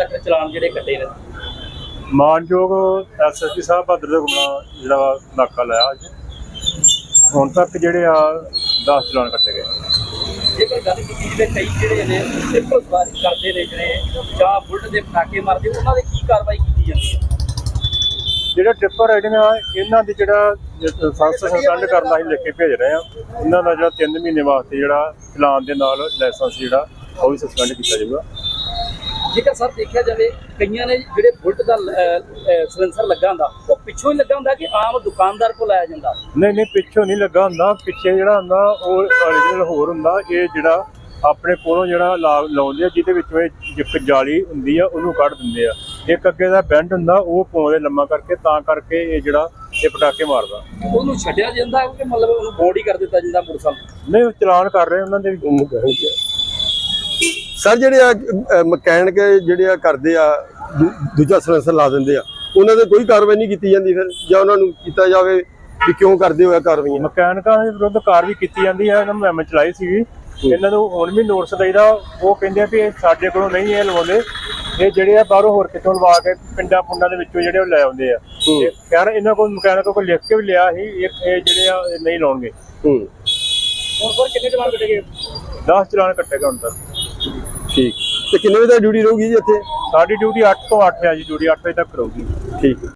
ਤੱਕ ਚਲਾਨ ਜਿਹੜੇ ਕੱਟੇ ਨੇ? ਮਾਨਯੋਗ ਐਸਐਸਪੀ ਸਾਹਿਬ ਬਹਾਦਰ ਦੇ ਗੁਣਾ ਜਿਹੜਾ ਨਾਕਾ ਲਾਇਆ ਅੱਜ। ਹੁਣ ਤੱਕ ਜਿਹੜੇ ਆ 10 ਚਲਾਨ ਕੱਟੇ ਗਏ। ਜੇਕਰ ਗੱਲ ਕੀਤੀ ਜਾਵੇ ਕਈ ਜਿਹੜੇ ਨੇ ਸਿੰਪਲ ਸਵਾਰੀ ਕਰਦੇ ਨੇ ਜਿਹੜੇ ਜਾਂ ਬੁਲਟ ਦੇ ਪਟਾਕੇ ਮਾਰਦੇ ਉਹਨਾਂ ਦੇ ਕੀ ਕਾਰਵਾਈ ਕੀਤੀ ਜਾਂਦੀ ਹੈ? ਜਿਹੜੇ ਟ੍ਰਿਪਰ ਰਾਈਡਿੰਗ ਆ ਇਹਨਾਂ ਦੀ ਜਿਹੜਾ ਲਾਇਸੈਂਸ ਸਸਪੈਂਡ ਕਰਨਾ ਅਸੀਂ ਲਿਖ ਕੇ ਭੇਜ ਰਹੇ ਆ ਇਹਨਾਂ ਦਾ ਜਿਹੜਾ 3 ਮਹੀਨੇ ਵਾਸਤੇ ਜਿਹੜਾ ਚਲਾਨ ਦੇ ਨਾਲ ਲਾਇਸੈਂਸ ਜਿਹੜਾ ਉਹ ਵੀ ਸਸਪੈਂਡ ਕੀਤਾ ਜਾਊਗਾ। ਜੇਕਰ ਸਰ ਦੇਖਿਆ ਜਾਵੇ ਕਈਆਂ ਨੇ ਜਿਹੜੇ ਬੁਲਟ ਦਾ ਸਿਲੰਸਰ ਲੱਗਾ ਹੁੰਦਾ ਉਹ ਪਿੱਛੋਂ ਹੀ ਲੱਗਾ ਹੁੰਦਾ ਕਿ ਆਮ ਦੁਕਾਨਦਾਰ ਕੋਲ ਆਇਆ ਜਾਂਦਾ? ਨਹੀਂ ਨਹੀਂ ਪਿੱਛੋਂ ਨਹੀਂ ਲੱਗਾ ਹੁੰਦਾ। ਪਿੱਛੇ ਜਿਹੜਾ ਹੁੰਦਾ ਉਹ origignal ਹੋਰ ਹੁੰਦਾ ਇਹ ਜਿਹੜਾ ਆਪਣੇ ਕੋਲੋਂ ਜਿਹੜਾ ਲਾਉਂਦੇ ਆ ਜਿਹਦੇ ਵਿੱਚੋਂ ਇਹ ਇੱਕ ਜਾਲੀ ਹੁੰਦੀ ਆ ਉਹਨੂੰ ਕੱਢ ਦਿੰਦੇ ਆ। ਇੱਕ ਅੱਗੇ ਦਾ ਬੈਂਡ ਹੁੰਦਾ ਉਹ ਪਾਉਂਦੇ ਲੰਮਾ ਕਰਕੇ ਤਾਂ ਕਰਕੇ ਇਹ ਜਿਹੜਾ ਇਹ ਪਟਾਕੇ ਮਾਰਦਾ। ਉਹਨੂੰ ਛੱਡਿਆ ਜਾਂਦਾ ਕਿ ਮਤਲਬ ਉਹਨੂੰ ਬੋਰਡ ਹੀ ਕਰ ਦਿੱਤਾ ਜਾਂਦਾ ਮੋਟਰਸਾਈਕਲ ਨਹੀਂ ਉਹ ਚਲਾਨ ਕਰ ਰਹੇ ਉਹਨਾਂ ਦੇ ਵੀ। ਸਰ ਜਿਹੜੇ ਆ ਮਕੈਨਿਕ ਜਿਹੜੇ ਆ ਕਰਦੇ ਆ ਦੂਜਾ ਸਿਲੰਸਰ ਲਾ ਦਿੰਦੇ ਆ ਉਹਨਾਂ ਤੇ ਕੋਈ ਕਾਰਵਾਈ ਨਹੀਂ ਕੀਤੀ ਜਾਂਦੀ ਫਿਰ? ਜਾਂ ਉਹਨਾਂ ਨੂੰ ਕੀਤਾ ਜਾਵੇ ਵੀ ਕਿਉਂ ਕਰਦੇ ਹੋਇਆ ਕਾਰਵਾਈਆਂ ਮਕੈਨਿਕਾਂ ਦੇ ਵਿਰੁੱਧ ਕਾਰਵਾਈ ਕੀਤੀ ਜਾਂਦੀ ਹੈ ਇਹਨਾਂ ਨੂੰ ਐਵੇਂ ਚਲਾਈ ਸੀਗੀ। ਇਹਨਾਂ ਨੂੰ ਹੁਣ ਵੀ ਨੋਟਿਸ ਦਈਦਾ ਉਹ ਕਹਿੰਦੇ ਆ ਵੀ ਇਹ ਸਾਡੇ ਕੋਲੋਂ ਨਹੀਂ ਇਹ ਲਵਾਉਂਦੇ। ਇਹ ਜਿਹੜੇ ਆ ਬਾਹਰੋਂ ਹੋਰ ਕਿਤੋਂ ਲਵਾ ਕੇ ਪਿੰਡਾਂ ਪੁੰਡਾਂ ਦੇ ਵਿੱਚੋਂ ਜਿਹੜੇ ਉਹ ਲੈ ਆਉਂਦੇ ਆ। ਯਾਰ ਇਹਨਾਂ ਕੋਲ ਮਕੈਨਿਕ ਕੋਲ ਲਿਖ ਕੇ ਵੀ ਲਿਆ ਸੀ ਇਹ ਜਿਹੜੇ ਆ ਨਹੀਂ ਲਾਉਣਗੇ। ਹੂੰ। ਹੁਣ ਸਰ ਕਿੰਨੇ ਚਲਾਨ ਕੱਟੇ ਗਏ? 10 ਚਲਾਨ ਕੱਟੇਗਾ ਹੁਣ ਤੱਕ ਠੀਕ। ਤੇ ਕਿੰਨੇ ਵਜੇ ਤੱਕ ਡਿਊਟੀ ਰਹੂਗੀ ਜੀ ਇੱਥੇ? ਸਾਡੀ ਡਿਊਟੀ 8 ਤੋਂ 8 ਹੈ ਜੀ ਡਿਊਟੀ 8 ਵਜੇ ਤੱਕ ਰਹੂਗੀ। ਠੀਕ।